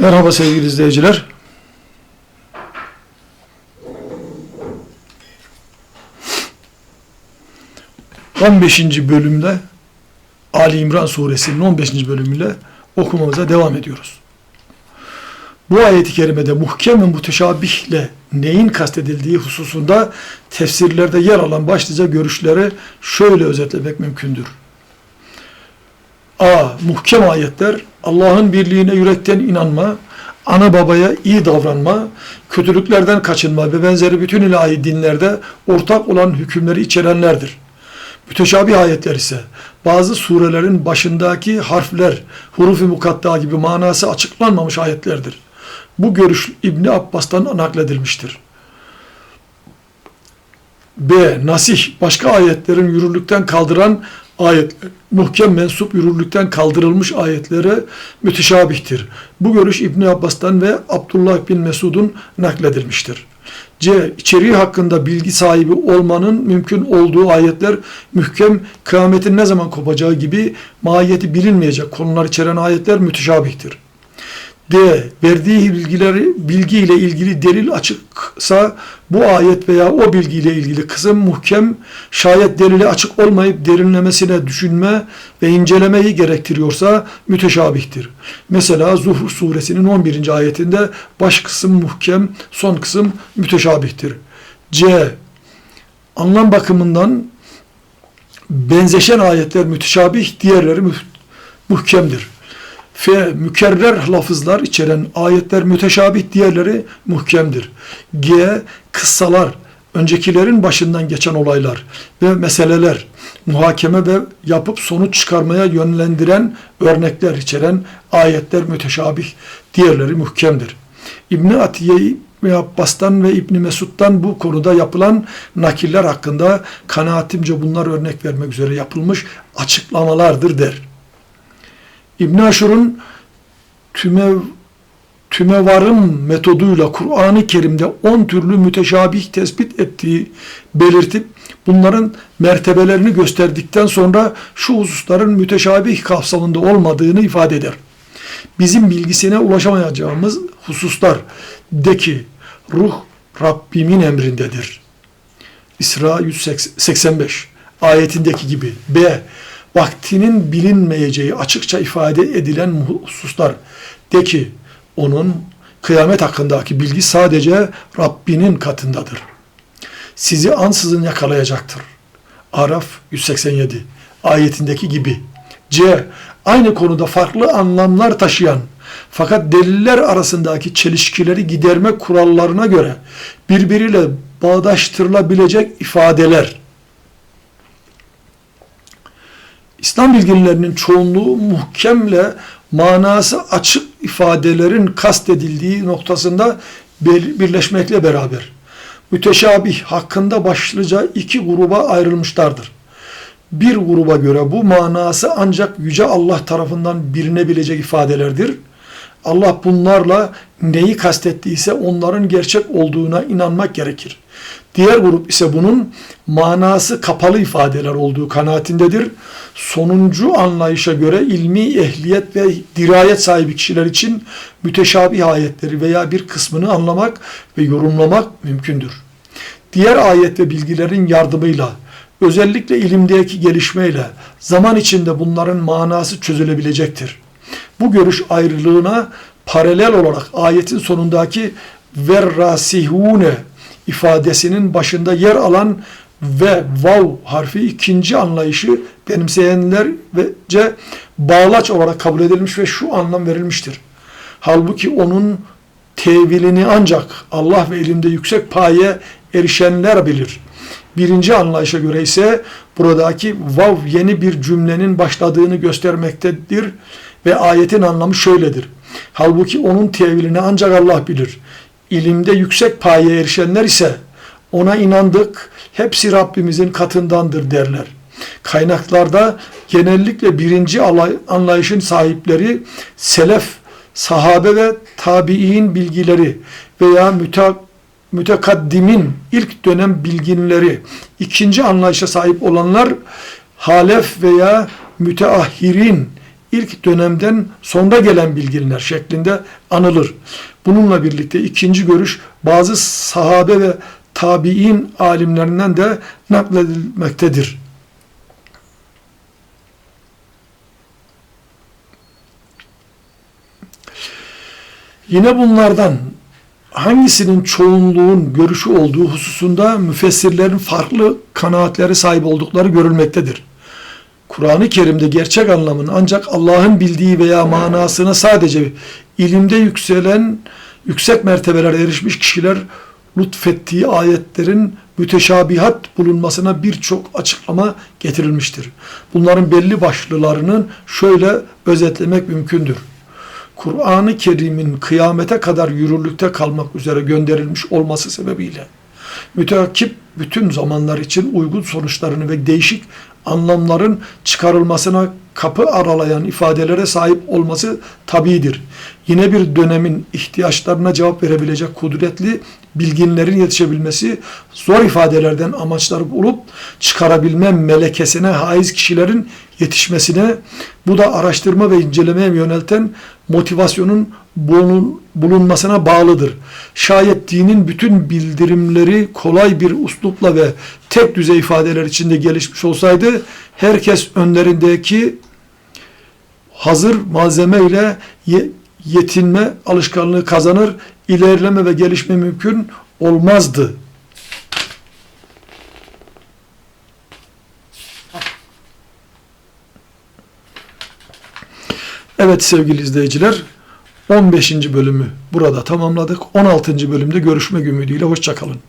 Merhaba sevgili izleyiciler. On beşinci bölümde Ali İmran suresinin 15. bölümüyle okumamıza devam ediyoruz. Bu ayeti kerimede muhkem ve muteşabihle neyin kastedildiği hususunda tefsirlerde yer alan başlıca görüşleri şöyle özetlemek mümkündür. A. Muhkem ayetler Allah'ın birliğine yürekten inanma, ana babaya iyi davranma, kötülüklerden kaçınma ve benzeri bütün ilahi dinlerde ortak olan hükümleri içerenlerdir. Müteşabih ayetler ise bazı surelerin başındaki harfler, hurufi mukatta gibi manası açıklanmamış ayetlerdir. Bu görüş İbni Abbas'tan nakledilmiştir. B. Nasih, başka ayetlerin yürürlükten kaldıran ayetler, muhkem mensup yürürlükten kaldırılmış ayetlere müteşabihtir. Bu görüş İbni Abbas'tan ve Abdullah bin Mesud'un nakledilmiştir. C. İçeriği hakkında bilgi sahibi olmanın mümkün olduğu ayetler mühkem, kıyametin ne zaman kopacağı gibi mahiyeti bilinmeyecek konular içeren ayetler müteşabihtir. D. Verdiği bilgileri bilgiyle ilgili delil açıksa bu ayet veya o bilgiyle ilgili kısım muhkem, şayet delili açık olmayıp derinlemesine düşünme ve incelemeyi gerektiriyorsa müteşabihtir. Mesela Zuhr suresinin 11. ayetinde baş kısım muhkem, son kısım müteşabihtir. C. Anlam bakımından benzeşen ayetler müteşabih, diğerleri muhkemdir. F. Mükerrer lafızlar içeren ayetler müteşabih, diğerleri muhkemdir. G. Kıssalar, öncekilerin başından geçen olaylar ve meseleler, muhakeme ve yapıp sonuç çıkarmaya yönlendiren örnekler içeren ayetler müteşabih, diğerleri muhkemdir. İbni Atiye ve Abbas'tan ve İbni Mesud'dan bu konuda yapılan nakiller hakkında kanaatimce bunlar örnek vermek üzere yapılmış açıklamalardır der. İbn Aşur'un tüme, tümevarım metoduyla Kur'an-ı Kerim'de 10 türlü müteşabih tespit ettiği belirtip bunların mertebelerini gösterdikten sonra şu hususların müteşabih kapsamında olmadığını ifade eder. Bizim bilgisine ulaşamayacağımız hususlar de ki ruh Rabbimin emrindedir. İsra 185 ayetindeki gibi. B vaktinin bilinmeyeceği açıkça ifade edilen hususlar. De ki onun kıyamet hakkındaki bilgi sadece Rabbinin katındadır. Sizi ansızın yakalayacaktır. Araf 187 ayetindeki gibi. C. Aynı konuda farklı anlamlar taşıyan fakat deliller arasındaki çelişkileri giderme kurallarına göre birbiriyle bağdaştırılabilecek ifadeler İslam bilginlerinin çoğunluğu muhkemle manası açık ifadelerin kastedildiği noktasında birleşmekle beraber müteşabih hakkında başlıca iki gruba ayrılmışlardır. Bir gruba göre bu manası ancak Yüce Allah tarafından bilinebilecek ifadelerdir. Allah bunlarla neyi kastettiyse onların gerçek olduğuna inanmak gerekir. Diğer grup ise bunun manası kapalı ifadeler olduğu kanaatindedir. Sonuncu anlayışa göre ilmi ehliyet ve dirayet sahibi kişiler için müteşabih ayetleri veya bir kısmını anlamak ve yorumlamak mümkündür. Diğer ayet ve bilgilerin yardımıyla özellikle ilimdeki gelişmeyle zaman içinde bunların manası çözülebilecektir. Bu görüş ayrılığına paralel olarak ayetin sonundaki verrasihune ifadesinin başında yer alan ve vav harfi ikinci anlayışı benimseyenlerce bağlaç olarak kabul edilmiş ve şu anlam verilmiştir. Halbuki onun tevilini ancak Allah ve ilimde yüksek paye erişenler bilir. Birinci anlayışa göre ise buradaki vav yeni bir cümlenin başladığını göstermektedir ve ayetin anlamı şöyledir. Halbuki onun tevilini ancak Allah bilir ilimde yüksek paye erişenler ise ona inandık, hepsi Rabbimizin katındandır derler. Kaynaklarda genellikle birinci anlayışın sahipleri selef, sahabe ve tabi'in bilgileri veya müte, mütekaddimin ilk dönem bilginleri, ikinci anlayışa sahip olanlar halef veya müteahhirin ilk dönemden sonra gelen bilginler şeklinde anılır. Bununla birlikte ikinci görüş bazı sahabe ve tabi'in alimlerinden de nakledilmektedir. Yine bunlardan hangisinin çoğunluğun görüşü olduğu hususunda müfessirlerin farklı kanaatleri sahip oldukları görülmektedir. Kur'an-ı Kerim'de gerçek anlamını ancak Allah'ın bildiği veya manasına sadece ilimde yükselen, yüksek mertebelere erişmiş kişiler lütfettiği ayetlerin müteşabihat bulunmasına birçok açıklama getirilmiştir. Bunların belli başlılarının şöyle özetlemek mümkündür. Kur'an-ı Kerim'in kıyamete kadar yürürlükte kalmak üzere gönderilmiş olması sebebiyle müteakip bütün zamanlar için uygun sonuçlarını ve değişik anlamların çıkarılmasına kapı aralayan ifadelere sahip olması tabidir. Yine bir dönemin ihtiyaçlarına cevap verebilecek kudretli bilginlerin yetişebilmesi, zor ifadelerden amaçları bulup çıkarabilme melekesine haiz kişilerin yetişmesine, bu da araştırma ve incelemeye yönelten motivasyonun bulun- bulunmasına bağlıdır. Şayet dinin bütün bildirimleri kolay bir uslupla ve tek düzey ifadeler içinde gelişmiş olsaydı, herkes önlerindeki hazır malzeme ile yetinme alışkanlığı kazanır, ilerleme ve gelişme mümkün olmazdı. Evet sevgili izleyiciler, 15. bölümü burada tamamladık. 16. bölümde görüşmek ümidiyle hoşçakalın.